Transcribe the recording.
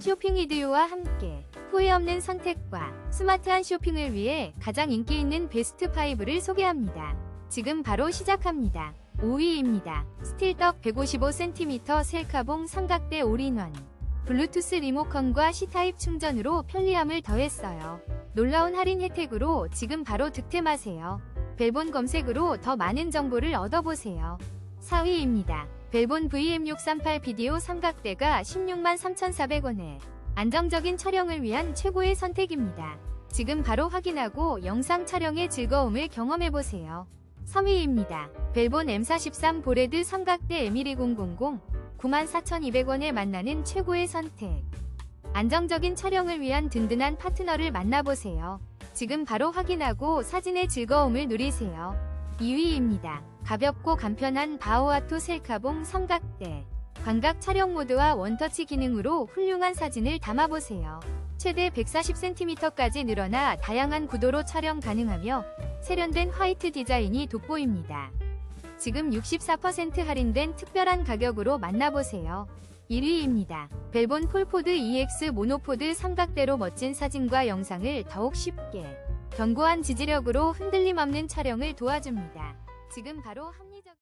쇼핑 이디오와 함께 후회 없는 선택과 스마트한 쇼핑을 위해 가장 인기 있는 베스트 5를 소개합니다. 지금 바로 시작합니다. 5위입니다. 스틸떡 155cm 셀카봉 삼각대 올인원. 블루투스 리모컨과 C타입 충전으로 편리함을 더했어요. 놀라운 할인 혜택으로 지금 바로 득템하세요. 벨본 검색으로 더 많은 정보를 얻어보세요. 4위입니다. 벨본 VM638 비디오 삼각대가 16만 3,400원에 안정적인 촬영을 위한 최고의 선택입니다. 지금 바로 확인하고 영상 촬영의 즐거움을 경험해보세요. 3위입니다. 벨본 M43 보레드 삼각대 M12000 94,200원에 만나는 최고의 선택. 안정적인 촬영을 위한 든든한 파트너를 만나보세요. 지금 바로 확인하고 사진의 즐거움을 누리세요. 2위입니다. 가볍고 간편한 바오아토 셀카봉 삼각대. 광각 촬영 모드와 원터치 기능으로 훌륭한 사진을 담아보세요. 최대 140cm까지 늘어나 다양한 구도로 촬영 가능하며 세련된 화이트 디자인이 돋보입니다. 지금 64% 할인된 특별한 가격으로 만나보세요. 1위입니다. 벨본 폴포드 EX 모노포드 삼각대로 멋진 사진과 영상을 더욱 쉽게 견고한 지지력으로 흔들림 없는 촬영을 도와줍니다. 지금 바로 합리적